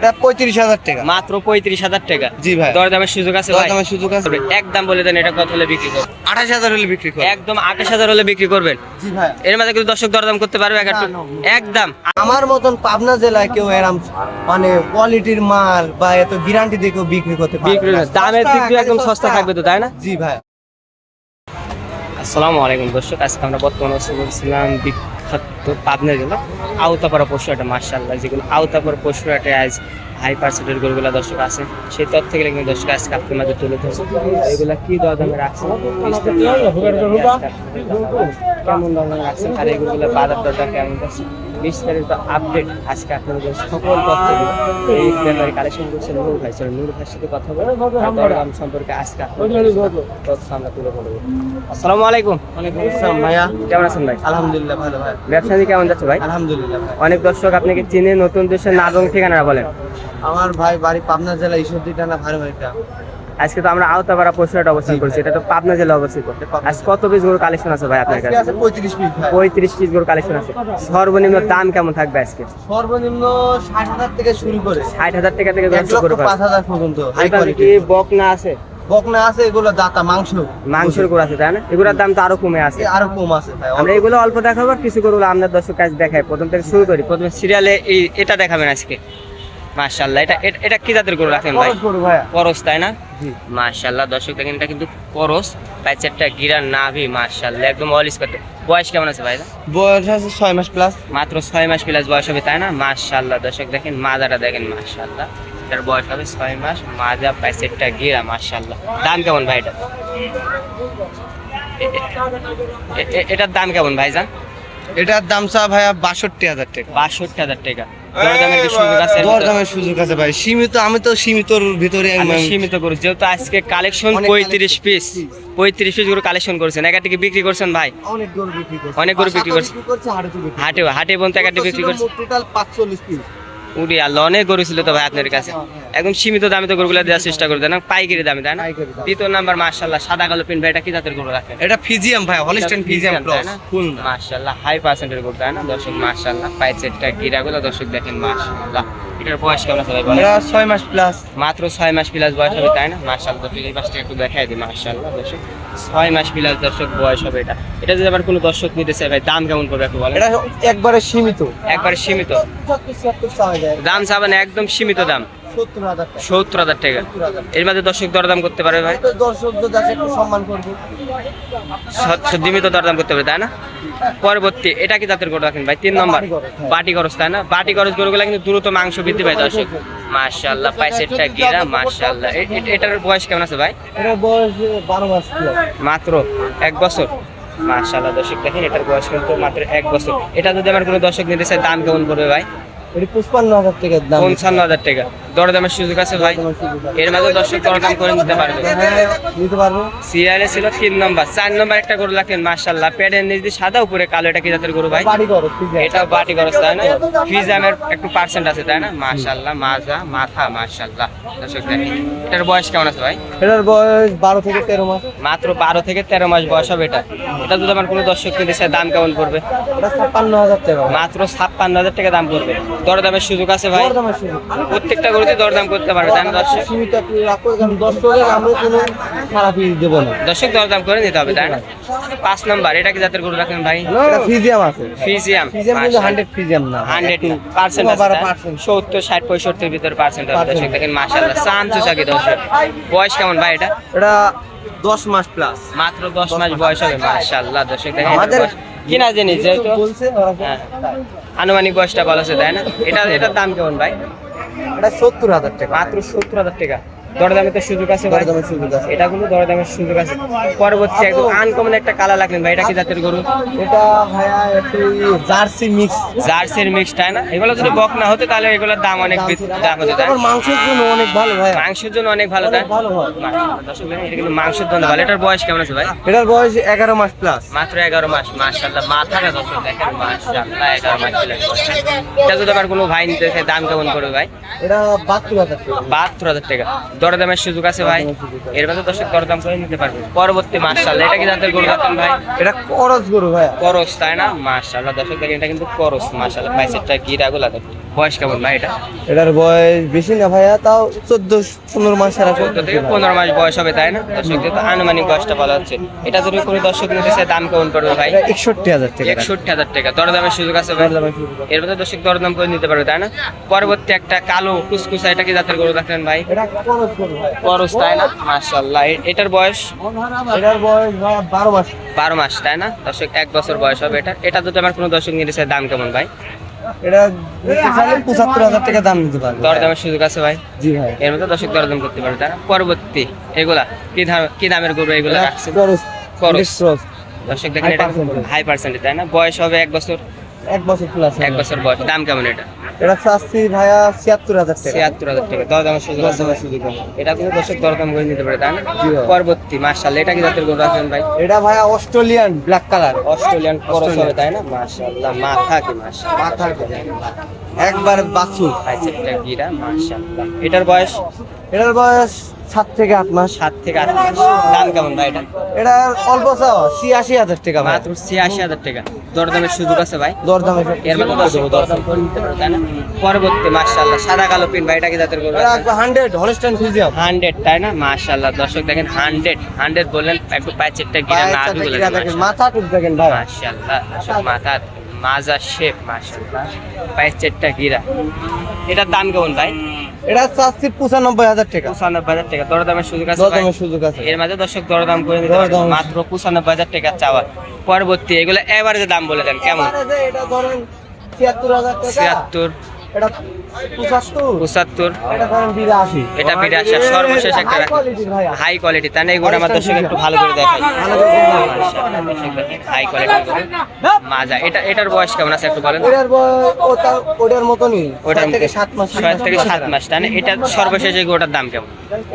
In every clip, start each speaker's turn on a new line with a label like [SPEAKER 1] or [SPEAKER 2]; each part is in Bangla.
[SPEAKER 1] এটা পঁয়ত্রিশ হাজার টাকা।
[SPEAKER 2] মাত্র পঁয়ত্রিশ হাজার টাকা।
[SPEAKER 1] জি ভাই।
[SPEAKER 2] দরদামের সুযোগ আছে
[SPEAKER 1] দরদামের সুযোগ আছে।
[SPEAKER 2] একদম বলে দেন এটা কত হলে বিক্রি করবেন?
[SPEAKER 1] আঠাশ হাজার হলে বিক্রি করে
[SPEAKER 2] একদম আঠাশ হাজার হলে বিক্রি করবেন?
[SPEAKER 1] জি ভাই।
[SPEAKER 2] এর মাঝে কিন্তু দর্শক দরদাম করতে পারবে এক একটু।
[SPEAKER 1] না,
[SPEAKER 2] একদম
[SPEAKER 1] আমার মতন পাবনা জেলায় কেউ এরম মানে কোয়ালিটির মাল বা এত গ্যারান্টি দিয়ে কেউ বিক্রি করতে
[SPEAKER 2] বিক্রি দামের দিক দিয়ে একদম
[SPEAKER 1] সস্তা,
[SPEAKER 2] থাকবে তো তাই না?
[SPEAKER 1] জি ভাই।
[SPEAKER 2] আসসালামু আলাইকুম দর্শক আজকে আমরা বর্তমানে অবস্থান বিখ্যাত পাবনা জেলা আওতাপাড়া একটা মার্শাল্লাহ যেগুলো আওতাপাড়া একটা আজ হাই পার্সেন্টের গরুগুলো দর্শক আছে সেই তথ্য থেকে কিন্তু দর্শক আজকে আপনার মাঝে তুলে ধরছে। এগুলা কি দরদামে রাখছে কেমন দরদামে রাখছেন? আর এগুলো বাজার দরটা কেমন আছে? বিস্তারিত আপডেট আজকে আপনাদের সকল তথ্যগুলো এই ব্যাপারে কালেকশন করছে নূর ভাই। স্যার নূর ভাইয়ের সাথে কথা বলে। দরদাম সম্পর্কে আজকে তথ্য আমরা তুলে ধরবো। আসসালামু আলাইকুম।
[SPEAKER 1] ওয়ালাইকুম আসসালাম ভাইয়া।
[SPEAKER 2] কেমন আছেন ভাই?
[SPEAKER 1] আলহামদুলিল্লাহ ভালো ভাই।
[SPEAKER 2] ব্যবসা কেমন যাচ্ছে ভাই?
[SPEAKER 1] আলহামদুলিল্লাহ
[SPEAKER 2] অনেক দর্শক আপনাকে চিনে নতুন দেশের নাম ঠিকানা বলেন।
[SPEAKER 1] আমার ভাই বাড়ি পাবনা জেলা ঈশ্বরদী টানা ভালো ভাইটা
[SPEAKER 2] আজকে তো আমরা আওতাপাড়া পশুহাট অবস্থান করছি এটা তো পাবনা জেলা অবস্থিত। আজ কত পিস গরু কালেকশন আছে ভাই আপনার কাছে?
[SPEAKER 1] পঁয়ত্রিশ পিস ভাই।
[SPEAKER 2] পঁয়ত্রিশ পিস গরু কালেকশন আছে। সর্বনিম্ন দাম কেমন থাকবে আজকে?
[SPEAKER 1] সর্বনিম্ন ষাট হাজার থেকে শুরু করে।
[SPEAKER 2] ষাট হাজার টাকা থেকে
[SPEAKER 1] পাঁচ হাজার পর্যন্ত হাই
[SPEAKER 2] এখানে
[SPEAKER 1] কোয়ালিটি
[SPEAKER 2] বকনা আছে?
[SPEAKER 1] বকনা আছে এগুলো দাতা মাংস।
[SPEAKER 2] মাংসের গরু আছে তাই না? এগুলোর দাম তো আরও কমে আছে।
[SPEAKER 1] আরও কম আছে ভাই
[SPEAKER 2] আমরা এগুলো অল্প দেখাবো আর কিছু গরু আপনার দর্শক কাজ দেখাই প্রথম থেকে শুরু করি প্রথমে সিরিয়ালে এই এটা দেখাবেন আজকে। মাশাল্লাহ এটা এটা- কি জাতের গরু রাখেন ভাই?
[SPEAKER 1] করু ভাইয়া।
[SPEAKER 2] করস তাই না?
[SPEAKER 1] জি।
[SPEAKER 2] মাশাল্লাহ দর্শক দেখেন এটা কিন্তু করস প্যাচেরটা গিরা নাভি মাশাল্লাহ একদম অলিস করতে। বয়স কেমন আছে ভাই
[SPEAKER 1] বয়স আছে ছয় মাস প্লাস
[SPEAKER 2] মাত্র ছয় মাস প্লাস বয়স হবে তাই না? মাশাল্লাহ দর্শক দেখেন মাজাটা দেখেন মাশাল্লাহ এটার বয়স হবে ছয় মাস মাজা প্যাচেরটা গিরা মাশাল্লাহ দাম কেমন ভাই এটা? এটার দাম কেমন ভাইজান?
[SPEAKER 1] এটার দাম চা ভাইয়া বাষট্টি হাজার টাকা।
[SPEAKER 2] বাষট্টি হাজার টাকা। দরদামের সুযোগ আছে?
[SPEAKER 1] দরদামের সুযোগ আছে ভাই। সীমিত আমি তো সীমিতর ভিতরে
[SPEAKER 2] আমি
[SPEAKER 1] আমি-
[SPEAKER 2] সীমিত করি। যেহেতু আজকে কালেকশন পঁয়ত্রিশ পিস পঁয়ত্রিশ পিস করে কালেকশন করছেন। একা থেকে বিক্রি করছেন ভাই?
[SPEAKER 1] অনেক গরু বিক্রি করছি।
[SPEAKER 2] অনেক গরু বিক্রি করছে।
[SPEAKER 1] করছে হাটে
[SPEAKER 2] হাটে বিক্রি করছে।
[SPEAKER 1] টোটাল পাঁচচল্লিশ পিস
[SPEAKER 2] উড়ি আল্লাহ অনেক গরু ছিল তো ভাই আপনার কাছে। একদম সীমিত দামে তো গরুগুলো দেওয়ার চেষ্টা করে দেন পাইকারি দামে তাই না দ্বিতীয় নাম্বার মার্শাল্লাহ সাদা কালো পিন ভাই এটা কি জাতের গরু রাখেন
[SPEAKER 1] এটা ফিজিয়াম ভাই হলিস্টাইন ফিজিয়াম ক্রস ফুল না
[SPEAKER 2] মার্শাল্লাহ হাই পার্সেন্টের গরু তাই না দর্শক মার্শাল্লাহ পাই সেটটা গিরাগুলো দর্শক দেখেন মার্শাল্লাহ এটার বয়স কেমন আছে ভাই?
[SPEAKER 1] এটা ছয় মাস প্লাস
[SPEAKER 2] মাত্র ছয় মাস প্লাস বয়স হবে তাই না মার্শাল্লাহ দর্শক এই পাশটা একটু দেখাই দিই মার্শাল্লাহ দর্শক ছয় মাস প্লাস দর্শক বয়স হবে এটা এটা যদি আবার কোনো দর্শক নিতে চায় ভাই দাম কেমন পড়বে একটু বলেন
[SPEAKER 1] এটা একবারে সীমিত
[SPEAKER 2] একবারে সীমিত দাম চাবেন একদম সীমিত দাম
[SPEAKER 1] সত্তর হাজার টাকা।
[SPEAKER 2] টাকা। এর মধ্যে দর্শক দরদাম করতে পারবে ভাই?
[SPEAKER 1] দর্শক যদি একটু সম্মান করব।
[SPEAKER 2] সীমিত দরদাম করতে পারবে তাই না? পরবর্তী এটা কি জাতের গরু রাখেন ভাই? তিন নম্বর।
[SPEAKER 1] বাটি খরচ, হ্যাঁ।
[SPEAKER 2] খরচ তাই না? বাটি খরচ গরুগুলা কিন্তু দ্রুত মাংস বৃদ্ধি পায় দর্শক। পাইসেটটা গিরা এটার বয়স কেমন আছে ভাই?
[SPEAKER 1] বয়স বারো মাস
[SPEAKER 2] মাত্র এক বছর। মাশাআল্লাহ দর্শক দেখেন এটার বয়স কিন্তু মাত্র এক বছর। এটা যদি আমার কোনো দর্শক নিতে চায় দাম কেমন পড়বে ভাই?
[SPEAKER 1] এটা পঁচপান্ন হাজার দাম।
[SPEAKER 2] পঞ্চান্ন হাজার টাকা। দরদামের সুযোগ আছে ভাই। এর মাঝে দর্শক দরদাম করে নিতে পারবে।
[SPEAKER 1] নিতে পারব
[SPEAKER 2] সিরিয়ালে ছিল তিন নম্বর চার নম্বর একটা গরু রাখেন মাশাআল্লাহ। পেটের নিচ দিয়ে সাদা উপরে কালো এটা কি জাতের গরু ভাই? এটা বাটি খরচ তাই না? ফিজামের একটু পার্সেন্ট আছে তাই না? মাশাআল্লাহ মাজা মাথা মাশাআল্লাহ। দর্শক দেখেন এটার বয়স কেমন আছে ভাই?
[SPEAKER 1] এটার বয়স বারো থেকে তেরো মাস।
[SPEAKER 2] মাত্র বারো থেকে তেরো মাস বয়স হবে এটা। এটা যদি আমার কোনো দর্শক কিনতে চায় দাম কেমন পড়বে?
[SPEAKER 1] ছাপ্পান্ন হাজার টাকা।
[SPEAKER 2] মাত্র ছাপ্পান্ন হাজার টাকা দাম পড়বে। দরদামের সুযোগ আছে ভাই। প্রত্যেকটা গরুতে দরদাম করতে পারবে তাই না দর্শক?
[SPEAKER 1] সীমিত আপনি রাখো কারণ দর্শকের আমরা কোনো খারাপ দেবো না।
[SPEAKER 2] দর্শক দরদাম করে নিতে হবে তাই না? পাঁচ নম্বর এটা কি জাতের গরু রাখেন ভাই?
[SPEAKER 1] এটা ফিজিয়াম আছে।
[SPEAKER 2] ফিজিয়াম
[SPEAKER 1] ফিজিয়াম কিন্তু হান্ড্রেড ফিজিয়াম না।
[SPEAKER 2] হান্ড্রেড পার্সেন্ট
[SPEAKER 1] বারো পার্সেন্ট।
[SPEAKER 2] সত্তর ষাট পঁয়ষট্টির ভিতরে পার্সেন্ট হবে দর্শক দেখেন মাসাল্লাহ চান্স চাকি দর্শক। বয়স কেমন ভাই এটা?
[SPEAKER 1] এটা দশ মাস প্লাস
[SPEAKER 2] মাত্র দশ মাস বয়স হবে মাসাল্লাহ দর্শক দেখেন
[SPEAKER 1] আমাদের-
[SPEAKER 2] কিনা জিনিস যেহেতু
[SPEAKER 1] বলছে
[SPEAKER 2] হ্যাঁ। আনুমানিক বয়সটা বলা আছে তাই না? এটা এটার দাম কেমন ভাই?
[SPEAKER 1] এটা সত্তর হাজার টাকা।
[SPEAKER 2] মাত্র সত্তর হাজার টাকা। দরদামে তো সুযোগ আছে
[SPEAKER 1] দরদামের সুযোগ আছে।
[SPEAKER 2] এটা কিন্তু দরদামের সুযোগ আছে। পরবর্তী একদম আনকমন একটা কালার লাগলেন ভাই এটা কি জাতের গরু?
[SPEAKER 1] এটা ভাইয়া একটু জার্সি মিক্স
[SPEAKER 2] জার্সির মিক্স তাই না? এগুলো যদি বক না হতো তাহলে এগুলোর দাম অনেক বেশি- দাম হতো তাই
[SPEAKER 1] মাংসের জন্য অনেক ভালো ভাই
[SPEAKER 2] মাংসের জন্য অনেক ভালো তাই
[SPEAKER 1] ভালো হয়।
[SPEAKER 2] মাশাআল্লাহ, এটা কিন্তু মাংসের জন্য ভালো। এটার বয়স কেমন আছে ভাই?
[SPEAKER 1] এটার বয়স এগারো মাস প্লাস
[SPEAKER 2] মাত্র এগারো মাস মাশাল্লাহ মাথাটা দেখেন মাশাল্লাহ এগারো মাস এটা যদি আবার কোনো ভাই নিতে চায় দাম কেমন করবে ভাই?
[SPEAKER 1] এটা বাহাত্তর হাজার টাকা।
[SPEAKER 2] বাহাত্তর হাজার টাকা। দরদামের সুযোগ আছে ভাই। এর মধ্যে দর্শক দরদাম করে নিতে পারবে। পরবর্তী মাশাল্লাহ এটা কি জানতে গরু ভাই?
[SPEAKER 1] এটা করস গরু ভাই।
[SPEAKER 2] করস তাই না? মাশাল্লাহ দর্শক এটা কিন্তু করস মার্শাল্লাহ পাইসেটটা গিরা গিরাগুলা দেখেন বয়স কেমন ভাই এটা?
[SPEAKER 1] এটার বয়স বেশি না ভাইয়া তাও চোদ্দ পনেরো মাস এরকম
[SPEAKER 2] চোদ্দ। থেকে পনেরো মাস বয়স হবে তাই না? দর্শক যেহেতু আনুমানিক বয়সটা বলা হচ্ছে। এটা যদি কোনো দর্শক নিতে চায় দাম কেমন পড়বে ভাই?
[SPEAKER 1] একষট্টি হাজার টাকা।
[SPEAKER 2] একষট্টি হাজার টাকা। দরদামের সুযোগ আছে ভাই? এর মধ্যে দর্শক দরদাম করে নিতে পারবে তাই না? পরবর্তী একটা কালো কুসকুসা এটা কি জাতের গরু ভাই। করস তাই না? মাশাল্লাহ এটার বয়স?
[SPEAKER 1] এটার বয়স বারো মাস।
[SPEAKER 2] বারো মাস তাই না? দর্শক এক বছর বয়স হবে এটা। এটা যদি আমার কোনো দর্শক নিতে চায় দাম কেমন ভাই?
[SPEAKER 1] এটা পঁচাত্তর হাজার টাকা দাম নিতে পারবে।
[SPEAKER 2] দরদামের সুযোগ আছে ভাই?
[SPEAKER 1] জি ভাই।
[SPEAKER 2] এর মধ্যে দর্শক দরদাম করতে পারবে তারা পরবর্তী এগুলা কি দাম কি দামের গরু এগুলা দর্শক দেখেন এটা হাই পার্সেন্টেজ তাই না? বয়স হবে এক বছর।
[SPEAKER 1] এক বছর প্লাস
[SPEAKER 2] এক বছর বয়স। দাম কেমন এটা?
[SPEAKER 1] এটা চাচ্ছি ভাইয়া ছিয়াত্তর হাজার টাকা।
[SPEAKER 2] ছিয়াত্তর হাজার টাকা। দরদামের সুযোগ আছে। ভাই এটা কিন্তু দর্শক দরদাম করে নিতে পারে তাই না। পরবর্তী মার্শাল এটা কি জাতের গরু আছেন ভাই?
[SPEAKER 1] এটা ভাইয়া Australian black colour
[SPEAKER 2] Australian cross হবে তাই না? মাশাআল্লাহ মাথা কি মাথা
[SPEAKER 1] মাথার একবার বাছুর।
[SPEAKER 2] আচ্ছা এটা গিরা মাশাআল্লাহ। এটার বয়স?
[SPEAKER 1] এটার বয়স সাত থেকে আট মাস।
[SPEAKER 2] সাত থেকে আট মাস। দাম কেমন ভাই এটা?
[SPEAKER 1] এটা অল্প চাওয়া ছিয়াশি হাজার টাকা ভাই।
[SPEAKER 2] মাত্র ছিয়াশি হাজার টাকা। দরদামের সুযোগ আছে ভাই?
[SPEAKER 1] দরদাম এসে
[SPEAKER 2] এর মধ্যে দরদাম। করে নিতে পারে তাই না? পরবর্তী মাশাআল্লাহ সাদা কালো পিন ভাই এটা কি জাতের গরু
[SPEAKER 1] হান্ড্রেড হলস্টাইন ফিজিয়াম
[SPEAKER 2] হান্ড্রেড তাই না? মাশাআল্লাহ দর্শক দেখেন হান্ড্রেড হান্ড্রেড বললেন একটু পাঁচেরটা গিরা না
[SPEAKER 1] মাথা টুক দেখেন ভাই।
[SPEAKER 2] মাশাআল্লাহ মাথা মাজা শেপ মাশাআল্লাহ। পায়ের চারটা গিরা। এটা দাম কেমন ভাই?
[SPEAKER 1] এটা চাচ্ছি পঁচানব্বই হাজার টাকা।
[SPEAKER 2] পঁচানব্বই হাজার টাকা। দরদামের সুযোগ আছে?
[SPEAKER 1] দরদামের সুযোগ আছে।
[SPEAKER 2] এর মাঝে দর্শক দরদাম করে নিতে পারবে। মাত্র পঁচানব্বই হাজার টাকা চাওয়া। পরবর্তী এগুলো এভারেজে দাম বলে দেন। কেমন?
[SPEAKER 1] এটা ধরেন ছিয়াত্তর হাজার টাকা।
[SPEAKER 2] ছিয়াত্তর।
[SPEAKER 1] এটা পঁচাত্তর।
[SPEAKER 2] পঁচাত্তর।
[SPEAKER 1] এটা বিরাশি।
[SPEAKER 2] এটা বিরাশি, আর সর্বশেষ একটা
[SPEAKER 1] হাই
[SPEAKER 2] রাখি।
[SPEAKER 1] কোয়ালিটির ভাইয়া
[SPEAKER 2] হাই কোয়ালিটি তাই না এগুলো আমার দর্শক একটু ভালো করে দেখাই
[SPEAKER 1] ভালো করে দেখাই।
[SPEAKER 2] হাই কোয়ালিটি মাজা এটা এটার বয়স কেমন আছে একটু বলেন?
[SPEAKER 1] ওটার বয়স ওটা ওটার মতনই।
[SPEAKER 2] ওটার
[SPEAKER 1] থেকে সাত মাস
[SPEAKER 2] ছয় থেকে সাত মাস তাই না এটা সর্বশেষ এই গোটার দাম কেমন?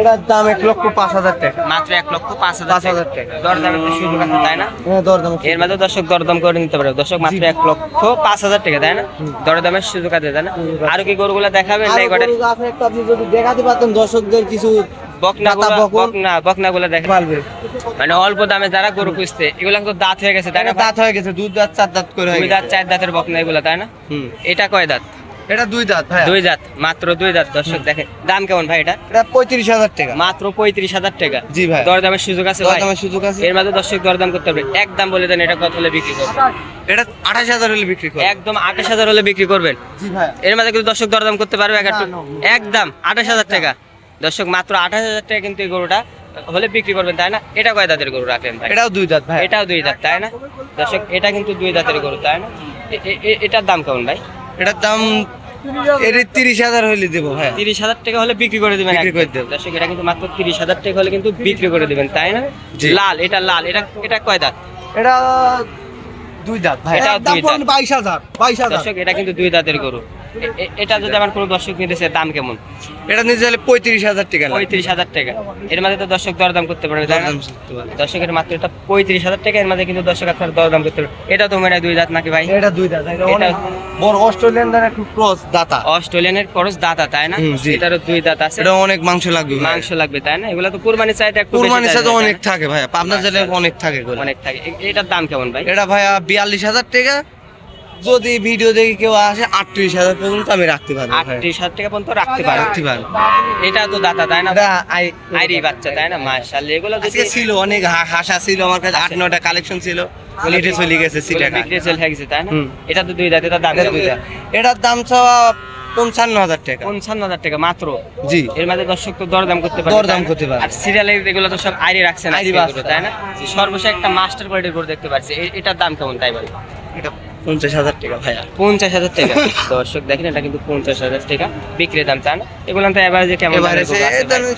[SPEAKER 1] এটার দাম এক লক্ষ পাঁচ হাজার টাকা।
[SPEAKER 2] মাত্র এক লক্ষ পাঁচ হাজার
[SPEAKER 1] হাজার টাকা।
[SPEAKER 2] দরদাম একটু সুযোগ আছে তাই না?
[SPEAKER 1] হ্যাঁ দরদাম
[SPEAKER 2] এর মাঝে দর্শক দরদাম করে নিতে পারে দর্শক মাত্র এক লক্ষ পাঁচ হাজার টাকা তাই না? দরদামের সুযোগ আছে তাই না? আরও কি গরুগুলো দেখাবেন না
[SPEAKER 1] আছে একটু আপনি যদি দেখাতে পারতেন দর্শকদের কিছু
[SPEAKER 2] বকনা
[SPEAKER 1] পারবে
[SPEAKER 2] মানে অল্প দামে যারা গরু খুঁজতে এগুলো তো দাঁত হয়ে গেছে তাই না
[SPEAKER 1] দাঁত হয়ে গেছে দুই দাঁত চার দাঁত করে
[SPEAKER 2] দুই দাঁত চার দাঁতের বকনা এগুলো তাই না? এটা কয় দাঁত?
[SPEAKER 1] এটা দুই দাঁত ভাই
[SPEAKER 2] দুই দাঁত মাত্র দুই দাঁত দর্শক দেখেন দাম কেমন ভাই এটা?
[SPEAKER 1] এটা পঁয়ত্রিশ হাজার টাকা।
[SPEAKER 2] মাত্র পঁয়ত্রিশ হাজার টাকা।
[SPEAKER 1] জি ভাই
[SPEAKER 2] দরদামের সুযোগ আছে ভাই?
[SPEAKER 1] দরদামের সুযোগ আছে।
[SPEAKER 2] এর মাঝে দর্শক দরদাম করতে হবে এক দাম বলে দেন এটা কত হলে বিক্রি করবেন?
[SPEAKER 1] এটা আঠাশ হাজার হলে বিক্রি করে
[SPEAKER 2] একদম আঠাশ হাজার হলে বিক্রি করবেন।
[SPEAKER 1] জি ভাই
[SPEAKER 2] এর মাঝে কিন্তু দর্শক দরদাম করতে পারবে। একদম আঠাশ হাজার টাকা। দর্শক মাত্র আঠাশ হাজার টাকা কিন্তু এই গরুটা হলে বিক্রি করবেন তাই না? এটা কয় দাঁতের গরু রাখলেন ভাই?
[SPEAKER 1] এটাও দুই দাঁত ভাই
[SPEAKER 2] এটাও দুই দাঁত তাই না? দর্শক এটা কিন্তু দুই দাঁতের গরু তাই না? এটার দাম কেমন ভাই?
[SPEAKER 1] এটার দাম এর তিরিশ হাজার হলে দেবো ভাই
[SPEAKER 2] তিরিশ হাজার টাকা হলে বিক্রি করে দিবেন
[SPEAKER 1] বিক্রি করে দেব।
[SPEAKER 2] দর্শক এটা কিন্তু মাত্র তিরিশ হাজার টাকা হলে কিন্তু বিক্রি করে দিবেন তাই না? লাল এটা লাল এটা এটা কয় দাঁত?
[SPEAKER 1] এটা দুই দাঁত ভাই।
[SPEAKER 2] এটাও দুই দাঁত।
[SPEAKER 1] বাইশ হাজার বাইশ হাজার।
[SPEAKER 2] দর্শক এটা কিন্তু দুই দাঁতের গরু। এটা যদি আমার কোনো দর্শক নিতে চায়, দাম কেমন?
[SPEAKER 1] এটা নিতে গেলে পঁয়ত্রিশ হাজার টাকা
[SPEAKER 2] পঁয়ত্রিশ হাজার টাকা। এর মাঝে তো দর্শক দরদাম করতে পারবে। দর্শকের মাত্র এটা পঁয়ত্রিশ হাজার টাকা এর মাঝে কিন্তু দর্শক আপনার দরদাম করতে পারবে। এটা তো মনে দুই দাঁত নাকি ভাই?
[SPEAKER 1] এটা দুই দাঁত এটা বড় অস্ট্রেলিয়ান দাঁত একটু ক্রস দাতা।
[SPEAKER 2] অস্ট্রেলিয়ানের খরচ দাঁতা তাই না? এটারও দুই দাঁত আছে।
[SPEAKER 1] এটা অনেক মাংস লাগবে
[SPEAKER 2] মাংস লাগবে তাই না? এগুলো তো কুরবানি চাইতে একটু
[SPEAKER 1] কুরবানির সাথে অনেক থাকে ভাই। পাবনা জেলায় অনেক থাকে
[SPEAKER 2] অনেক থাকে। এটার দাম কেমন ভাই?
[SPEAKER 1] এটা ভাইয়া বিয়াল্লিশ হাজার টাকা যদি ভিডিও দেখে কেউ আসে আটত্রিশ হাজার পর্যন্ত আমি রাখতে পারব
[SPEAKER 2] আটত্রিশ হাজার টাকা পর্যন্ত রাখতে পারো
[SPEAKER 1] রাখতে পারব।
[SPEAKER 2] এটা তো দাতা তাই না? আইরি বাচ্চা তাই না? মাশাআল্লাহ এগুলো
[SPEAKER 1] আজকে ছিল অনেক হাসা ছিল আমার কাছে আট নটা কালেকশন ছিল। লিটে চলে গেছে
[SPEAKER 2] বিক্রি চলে গেছে তাই না? এটা তো দুই দাঁত এটা দাম কেমন?
[SPEAKER 1] এটার দাম চাওয়া পঞ্চান্ন হাজার টাকা।
[SPEAKER 2] পঞ্চান্ন হাজার টাকা মাত্র?
[SPEAKER 1] জি।
[SPEAKER 2] এর মাঝে দর্শক তো দরদাম করতে পারে
[SPEAKER 1] দরদাম করতে পারে।
[SPEAKER 2] আর সিরিয়ালের এগুলো তো সব আইরি রাখছেন
[SPEAKER 1] আইরি।
[SPEAKER 2] তাই না? সর্বশেষ একটা মাস্টার কোয়ালিটির গরু দেখতে পাচ্ছি এটার দাম কেমন তাই বল?
[SPEAKER 1] এটা পঞ্চাশ হাজার টাকা ভাইয়া।
[SPEAKER 2] পঞ্চাশ হাজার টাকা। দর্শক দেখেন এটা কিন্তু পঞ্চাশ হাজার টাকা বিক্রির দাম চান এগুলো তো এভারেজে কেমন আছে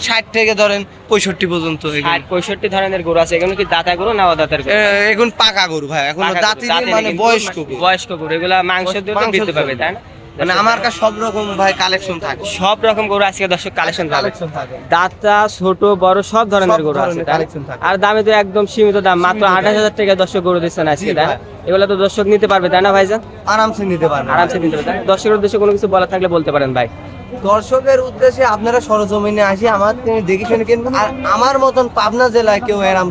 [SPEAKER 1] ষাট থেকে ধরেন পঁয়ষট্টি পর্যন্ত।
[SPEAKER 2] ষাট পঁয়ষট্টি ধরনের গরু আছে। এগুলো কি দাঁতা গরু না দাঁতের গরু?
[SPEAKER 1] এখন পাকা গরু ভাই এখন দাঁতি মানে বয়স্ক
[SPEAKER 2] বয়স্ক গরু। এগুলা মাংস দিয়ে তো পাবে তাই না?
[SPEAKER 1] মানে আমার কাছে সব রকম ভাই কালেকশন থাকে।
[SPEAKER 2] সব রকম গরু আজকে দর্শক কালেকশন
[SPEAKER 1] কালেকশন থাকে।
[SPEAKER 2] দাঁতা ছোট বড় সব ধরনের গরু আছে। আর দামে তো একদম সীমিত দাম মাত্র আঠাশ হাজার টাকা দর্শক গরু দিচ্ছেন আজকে তাই। এগুলো তো দর্শক নিতে পারবে তাই না ভাইজান?
[SPEAKER 1] আরামসে নিতে পারবে।
[SPEAKER 2] আরামসে নিতে পারবে দর্শকের উদ্দেশ্যে কোনো কিছু বলা থাকলে বলতে পারেন ভাই।
[SPEAKER 1] দর্শকের উদ্দেশ্যে আপনারা সরজমিনে আসি আমার থেকে দেখে শুনে কিনবেন আর আমার মতন পাবনা জেলায় কেউ এরম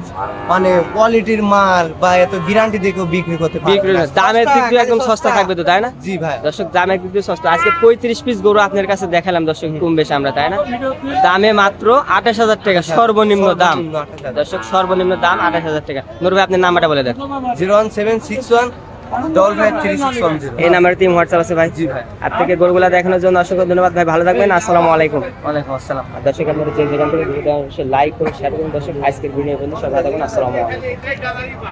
[SPEAKER 1] মানে কোয়ালিটির মাল বা এত গ্যারান্টি দিয়ে কেউ বিক্রি করতে
[SPEAKER 2] বিক্রি। দামের দিক দিয়ে একদম
[SPEAKER 1] সস্তা,
[SPEAKER 2] থাকবে তো তাই না?
[SPEAKER 1] জি ভাই।
[SPEAKER 2] দর্শক দামের দিক দিয়ে সস্তা। আজকে পঁয়ত্রিশ পিস গরু আপনার কাছে দেখালাম দর্শক কম বেশি আমরা তাই না? দামে মাত্র আঠাশ হাজার টাকা সর্বনিম্ন দাম। দর্শক সর্বনিম্ন দাম আঠাশ হাজার টাকা। নুর ভাই আপনার নাম্বারটা বলে দেন।
[SPEAKER 1] Zero one seven six one double five three six one zero
[SPEAKER 2] এই নাম্বারে টিম হোয়াটসঅ্যাপ আছে ভাই।
[SPEAKER 1] জি ভাই।
[SPEAKER 2] আপনাকে গরুগুলা দেখানোর জন্য অসংখ্য ধন্যবাদ ভাই। ভালো থাকবেন আসসালামু আলাইকুম।
[SPEAKER 1] ওয়ালাইকুম আসসালাম।
[SPEAKER 2] দর্শক আপনারা যে যেখান থেকে লাইক করুন শেয়ার করুন। দর্শক আজকের ভিডিও বন্ধু সবাই থাকুন আসসালামু আলাইকুম।